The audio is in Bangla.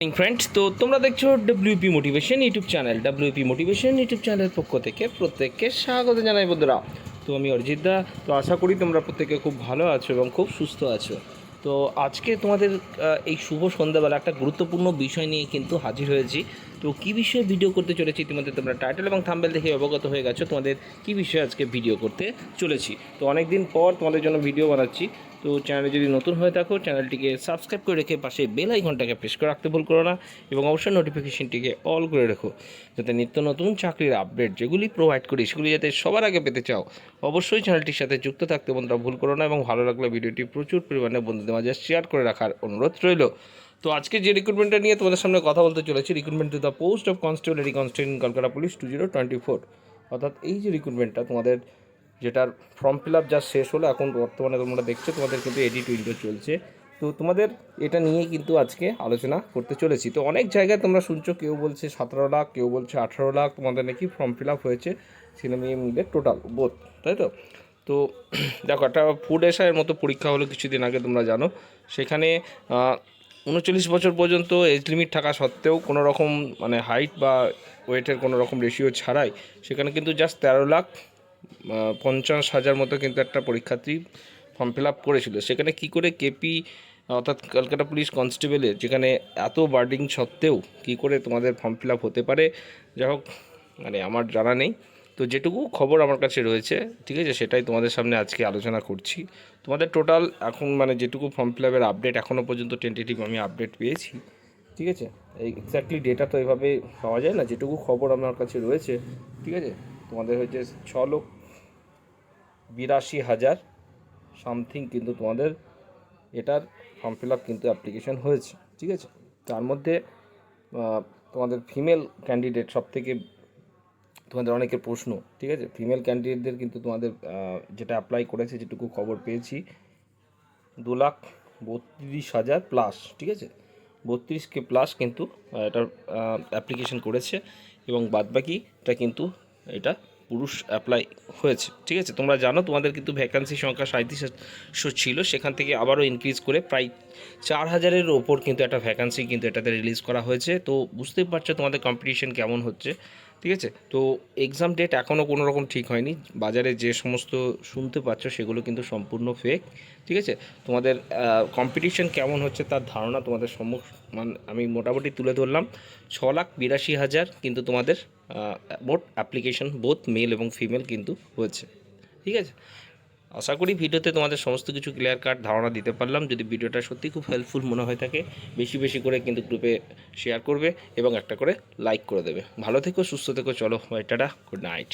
ফ্রেন্ডস তো তোমরা দেখছ WP motivation YouTube channel WP motivation YouTube চ্যানেলের পক্ষ থেকে প্রত্যেককে স্বাগত জানাই, বন্ধুরা। তো আমি অরিজিৎ দা। তো আশা করি তোমরা প্রত্যেকে খুব ভালো আছো এবং খুব সুস্থ আছো। তো আজকে তোমাদের এই শুভ সন্ধ্যাবেলা একটা গুরুত্বপূর্ণ বিষয় নিয়ে কিন্তু হাজির হয়েছি। তো কী বিষয়ে ভিডিও করতে চলেছি ইতিমধ্যে তোমরা টাইটেল এবং থাম্বেল দেখে অবগত হয়ে গেছো, তোমাদের কী বিষয়ে আজকে ভিডিও করতে চলেছি? তো অনেক দিন পর তোমাদের জন্য ভিডিও বানাচ্ছি, তো চ্যানেলে যদি নতুন হয়ে থাকো চ্যানেলটিকে সাবস্ক্রাইব করে রেখে পাশে বেল আইকনটাকে প্রেস করে রাখতে ভুল করো না এবং অবশ্যই নোটিফিকেশনটিকে অল করে রেখো, যাতে নিত্য নতুন চাকরির আপডেট যেগুলি প্রোভাইড করি, সেগুলি যাতে সবার আগে পেতে চাও, অবশ্যই চ্যানেলটির সাথে যুক্ত থাকতে বন্ধুরা ভুল করো না এবং ভালো লাগলে ভিডিওটি প্রচুর পরিমাণে বন্ধুদের মাঝে শেয়ার করে রাখার অনুরোধ রইল। তো আজকে যে রিক্রুটমেন্টটা নিয়ে তোমাদের সামনে কথা বলতে চলেছি recruitment to the post of constable and constable Kolkata police two zero twenty four অর্থাৎ এই যে রিক্রুটমেন্টটা তোমাদের যেটার ফর্ম ফিল আপ যা শেষ হলো, এখন বর্তমানে তোমরা দেখছ, তোমাদের কিন্তু এডিট উইন্ডো চলছে। তো তোমাদের এটা নিয়ে কিন্তু আজকে আলোচনা করতে চলেছি। তো অনেক জায়গায় তোমরা শুনছো, কেউ বলছে সতেরো লাখ, কেউ বলছে আঠারো লাখ, তোমাদের নাকি ফর্ম ফিল আপ হয়েছে ছেলে মেয়ে মিলে টোটাল বোধ তাই তো? তো দেখো, একটা ফুড এসআইয়ের মতো পরীক্ষা হলো কিছুদিন আগে, তোমরা জানো। সেখানে উনচল্লিশ বছর পর্যন্ত এজ লিমিট থাকা সত্ত্বেও কোনো রকম মানে হাইট বা ওয়েটের কোনো রকম রেশিও ছাড়াই সেখানে কিন্তু জাস্ট তেরো লাখ পঞ্চাশ হাজার মতো কিন্তু একটা পরীক্ষার্থী ফর্ম ফিল আপ করেছিল। সেখানে কি করে কেপি অর্থাৎ কলকাতা পুলিশ কনস্টেবলের যেখানে এত বার্ডিং সত্ত্বেও কি করে তোমাদের ফর্ম ফিল আপ হতে পারে? যাই হোক মানে আমার জানা নেই। তো যেটুকু খবর আমার কাছে রয়েছে, ঠিক আছে, সেটাই তোমাদের সামনে আজকে আলোচনা করছি। তোমাদের টোটাল এখন মানে যেটুকু ফর্ম ফিল আপের আপডেট এখনও পর্যন্ত টেন্টেটিভ আমি আপডেট পেয়েছি, ঠিক আছে? এই এক্স্যাক্টলি ডেটা তো এভাবে পাওয়া যায় না, যেটুকু খবর আমার কাছে রয়েছে, ঠিক আছে? তোমাদের হচ্ছে ছ লক্ষ বিরাশি হাজার সামথিং কিন্তু তোমাদের এটার ফর্ম ফিল আপ কিন্তু অ্যাপ্লিকেশন হয়েছে, ঠিক আছে? তার মধ্যে তোমাদের ফিমেল ক্যান্ডিডেট সব থেকে তোমাদের অনেকের প্রশ্ন, ঠিক আছে? ফিমেল ক্যান্ডিডেটদের কিন্তু তোমাদের যেটা অ্যাপ্লাই করেছে, যেটুকু খবর পেয়েছি, দু লাখ বত্রিশ হাজার প্লাস ঠিক আছে? বত্রিশ কে প্লাস কিন্তু এটার অ্যাপ্লিকেশন করেছে এবং বাদবাকিটা কিন্তু এটা পুরুষ অ্যাপ্লাই হয়েছে, ঠিক আছে? তোমরা জানো, তোমাদের কিন্তু ভ্যাকান্সি সংখ্যা সাঁত্রিশশো ছিল, সেখান থেকে আবারও ইনক্রিজ করে প্রায় চার হাজারের ওপর কিন্তু একটা ভ্যাকান্সি কিন্তু এটাতে রিলিজ করা হয়েছে। তো বুঝতেই পারছ তোমাদের কম্পিটিশন কেমন হচ্ছে। ঠিক আছে? তো এক্সাম ডেট এখনও কোনো রকম ঠিক হয়নি। বাজারে যে সমস্ত শুনতে পাচ্ছ সেগুলো কিন্তু সম্পূর্ণ ফেক ঠিক আছে? তোমাদের কম্পিটিশন কেমন হচ্ছে তার ধারণা তোমাদের সম্মুখ মানে আমি মোটামুটি তুলে ধরলাম। ছ লাখ বিরাশি হাজার কিন্তু তোমাদের মোট অ্যাপ্লিকেশন বোথ মেল এবং ফিমেল কিন্তু হয়েছে। ঠিক আছে? আশা করি ভিডিওতে তোমাদের সমস্ত কিছু ক্লিয়ার কাট ধারণা দিতে পারলাম। যদি ভিডিওটা সত্যি খুব হেল্পফুল মনে হয়ে থাকে, বেশি বেশি করে কিন্তু গ্রুপে শেয়ার করবে এবং একটা করে লাইক করে দেবে। ভালো থেকো, সুস্থ থেকো, চলো বাই টাটা গুড নাইট